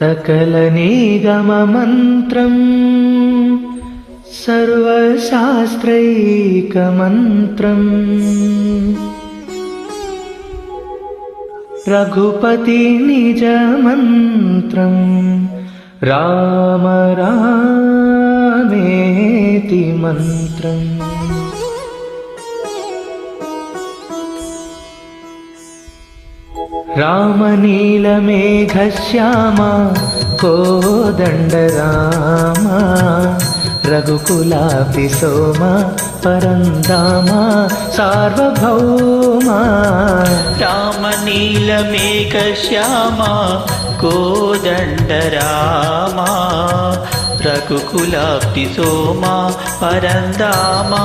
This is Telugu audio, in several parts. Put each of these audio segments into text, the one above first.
सकलनिगममन्त्रम् सर्वशास्त्रैकमन्त्रम् रघुपति निजमन्त्रम् राम रामेति मन्त्रम् रामनीलमेघश्यामा कोदण्ड राम रघुकुलापि सोमा परन्दामा सार्वभौमा रामनीलमेघश्यामा कोदण्डरामा रघुकुलाप्ति सोमा परन्दामा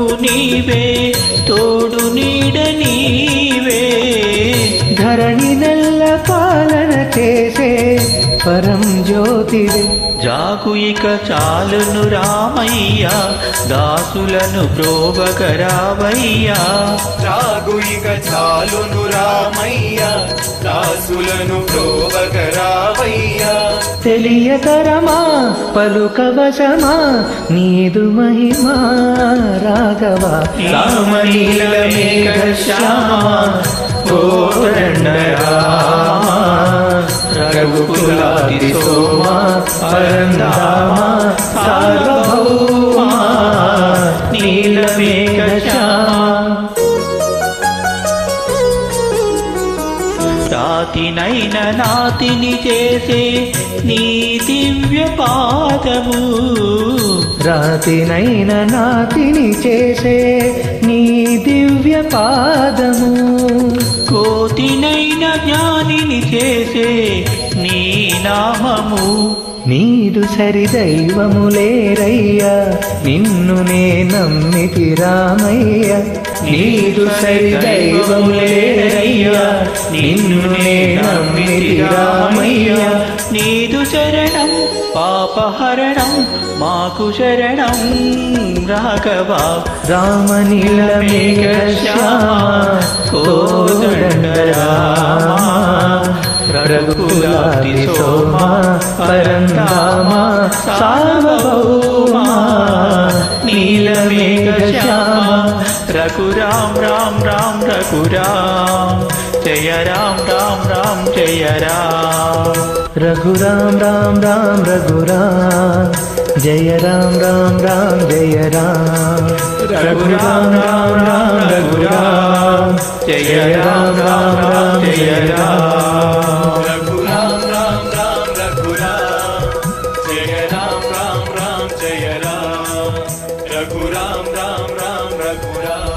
నీవే తోడు నీడ నీవే. ధరణి నెల్ల పాలన చేసే పరం జ్యోతివే. జాగు ఇక చాలును రామయ్య దాసులను ప్రోభకరావయ్యా. రాగు ఇక చాలును రామయ్య దాసులను ప్రోవగరావయ్యా తెలియతరమా పలుకవశమా నీదు మహిమా రాఘవ. రామనీలమేఘ శ్యామ రాతినైన నాతిని చేసే నీ దివ్య పాదము. రాతినైన నాతిని చేసే నీ దివ్య పాదము. కోతినైన జ్ఞానిని చేసే నీ నామము. నీదు సరి దైవములేరయ్యా నిన్ను నే నమ్మితి రామయ్య. నీదు సరి దైవములేరయ్యా నిన్ను నే నమ్మితి రామయ్య. నీదు శరణం పాపహరణం మాకు శరణం రాఘవ. రామనీలమేఘ శ్యామ సార్వభౌమా నీలమేఘశ్యామ రఘురాం రాం రాం రఘురాం జయ రాం రాం రాం జయ రాం రఘురాం రాం రాం రఘురాం జయ రాం రాం రాం జయ రాం రఘురాం రాం రాం రఘురాం జయ రాం రాం రాం జయ రాం રઘુરામ રામ રામ રઘુરામ